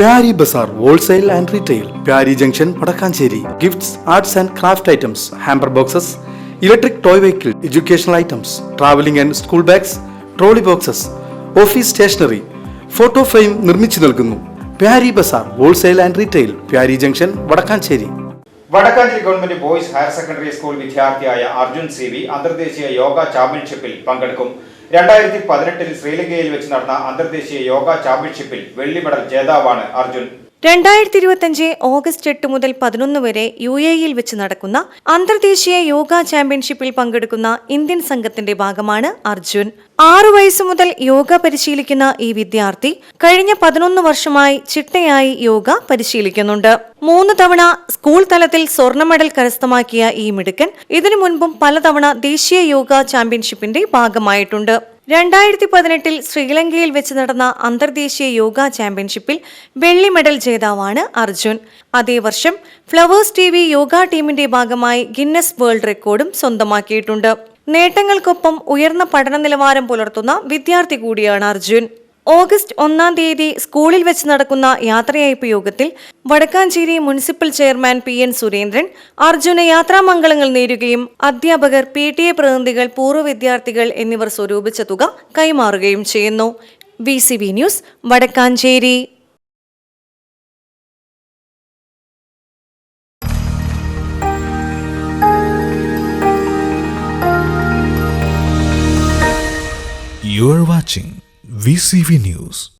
Pyari Bazar wholesale and retail Pyari junction Vadakkanchery. Gifts arts and craft items hamper boxes electric toy vehicle educational items travelling and school bags trolley boxes office stationery photo frame നിർമ്മിച്ചു നൽകുന്നു. Pyari Bazar wholesale and retail Pyari junction Vadakkanchery. Vadakkanchery government boys higher secondary school വിദ്യാർത്ഥിയായ Arjun C V അന്തർദേശീയ യോഗ ചാമ്പ്യൻഷിപ്പിൽ പങ്കെടുക്കും. രണ്ടായിരത്തി പതിനെട്ടിൽ ശ്രീലങ്കയിൽ വെച്ച് നടന്ന അന്തർദേശീയ യോഗ ചാമ്പ്യൻഷിപ്പിൽ വെള്ളി മെഡൽ ജേതാവാണ് അർജുൻ. രണ്ടായിരത്തി ഇരുപത്തിയഞ്ച് ഓഗസ്റ്റ് എട്ട് മുതൽ പതിനൊന്ന് വരെ യു എ ഇയിൽ വെച്ച് നടക്കുന്ന അന്തർദേശീയ യോഗ ചാമ്പ്യൻഷിപ്പിൽ പങ്കെടുക്കുന്ന ഇന്ത്യൻ സംഘത്തിന്റെ ഭാഗമാണ് അർജുൻ. ആറു വയസ്സ് മുതൽ യോഗ പരിശീലിക്കുന്ന ഈ വിദ്യാർത്ഥി കഴിഞ്ഞ പതിനൊന്ന് വർഷമായി ചിട്ടയായി യോഗ പരിശീലിക്കുന്നുണ്ട്. മൂന്ന് തവണ സ്കൂൾ തലത്തിൽ സ്വർണ മെഡൽ കരസ്ഥമാക്കിയ ഈ മിടുക്കൻ ഇതിനു മുൻപും പലതവണ ദേശീയ യോഗ ചാമ്പ്യൻഷിപ്പിന്റെ ഭാഗമായിട്ടുണ്ട്. രണ്ടായിരത്തി പതിനെട്ടിൽ ശ്രീലങ്കയിൽ വെച്ച് നടന്ന അന്തർദേശീയ യോഗ ചാമ്പ്യൻഷിപ്പിൽ വെള്ളി മെഡൽ ജേതാവാണ് അർജുൻ. അതേ വർഷം ഫ്ലവേഴ്സ് ടി വി യോഗ ടീമിന്റെ ഭാഗമായി ഗിന്നസ് വേൾഡ് റെക്കോർഡും സ്വന്തമാക്കിയിട്ടുണ്ട്. നേട്ടങ്ങൾക്കൊപ്പം ഉയർന്ന പഠന നിലവാരം പുലർത്തുന്ന വിദ്യാർത്ഥി കൂടിയാണ് അർജുൻ. ഓഗസ്റ്റ് ഒന്നാം തീയതി സ്കൂളിൽ വെച്ച് നടക്കുന്ന യാത്രയയപ്പ് യോഗത്തിൽ Vadakkanchery municipal chairman P N Surendran Arjuna യാത്രാമംഗളങ്ങൾ നേരുകയും അധ്യാപകർ പി ടി എ പ്രതിനിധികൾ പൂർവ വിദ്യാർത്ഥികൾ എന്നിവർ സ്വരൂപിച്ച തുക കൈമാറുകയും ചെയ്യുന്നു. V C B news Vadakkanchery. You are watching VCV News.